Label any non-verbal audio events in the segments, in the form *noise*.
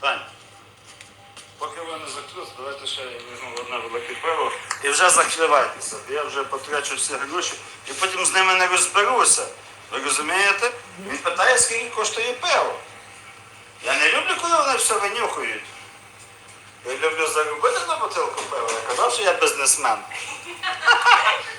Тань, поки ви не давайте ще я візьму одне велике пиво і вже закривайтеся. Я вже потрачу всі гроші і потім з ними не розберуся. Ви розумієте? Він питає, скільки коштує пиво. Я не люблю, коли вони все винюхають. Я люблю заробити на бутилку пива. Я казав, що я бізнесмен. *laughs*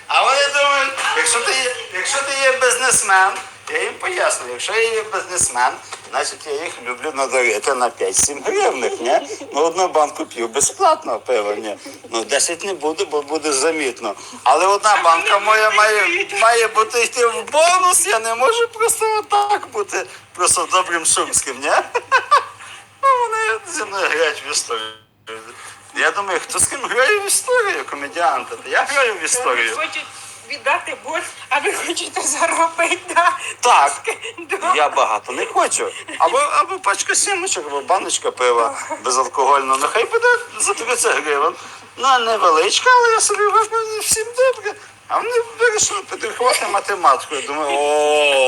А вони думають, якщо ти є, якщо ти є бізнесмен, я їм поясню, якщо я є бізнесмен, значить я їх люблю надарити на 5-7 гривних, ні? Ну одну банку п'ю безплатно пиво, ні. Ну 10 не буду, бо буде замітно. Але одна банка моя має, має бути йти в бонус, я не можу просто отак бути просто добрим шумським, ні? Ну, вони зі мною грають в історію. Я думаю, хто з ким грає в історію, комедіанти? Я граю в історію. Віддати борг, а ви хочете заробити. Да? Так. Да. Я багато не хочу. Або, або пачка сімочок, або баночка пива безалкогольного. Нехай буде за 30 гривень. Ну, невеличка, але я собі випив всім добре. А вони вирішили підрахувати математику. Я думаю, о,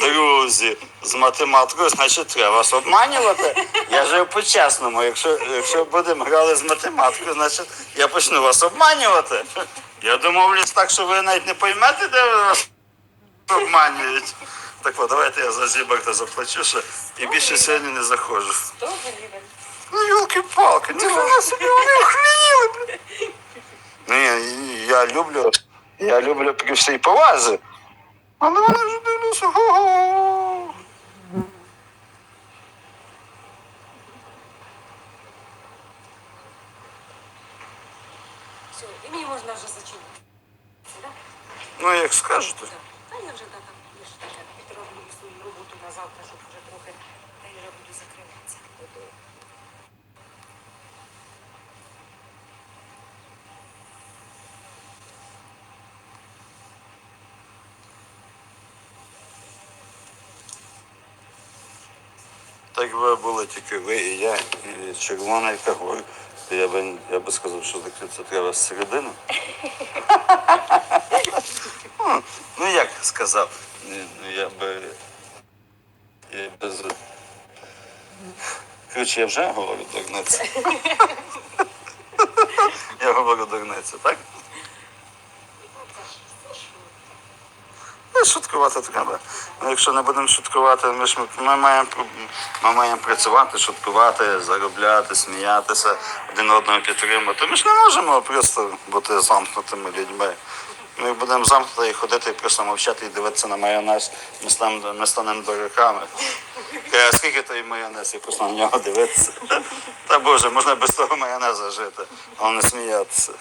друзі, з математикою, значить, треба вас обманювати. Я жив по-чесному. Якщо, якщо будемо грали з математикою, значить я почну вас обманювати. Я домовлюсь так, що ви навіть не поймете, де вас обманюють. Так от, давайте я за Зіберта заплачу ще і більше сьогодні не заходжу. 100 гривень. Ну, юлки-палки, ніхрена собі вони охреніли. Ну, я, я люблю, я люблю при всій повазі. Але вже го-го. Все, і мені можна вже зачинити. Да? Ну, як скажете. Та я вже там я ж таке підроблю свою роботу на завтра, щоб вже трохи, та я вже буду закриватися. Так якби були тільки ви і я, і червона, і я би, я би сказав, що закритися треба з. Ну, як сказав, ну, я би. Я без. Коротше, я вже говорю дурниця. Я говорю дурниця, так? Ну, шуткувати треба. Ну, якщо не будемо шуткувати, ми ж ми маємо, ми маємо працювати, шуткувати, заробляти, сміятися, один одного підтримувати. Ми ж не можемо просто бути замкнутими людьми. Ми будемо замкнути і ходити просто мовчати і дивитися на майонез. Ми станемо, ми станемо дураками. А скільки той майонез, і просто на нього дивитися. Та Боже, можна без того майонеза жити, але не сміятися.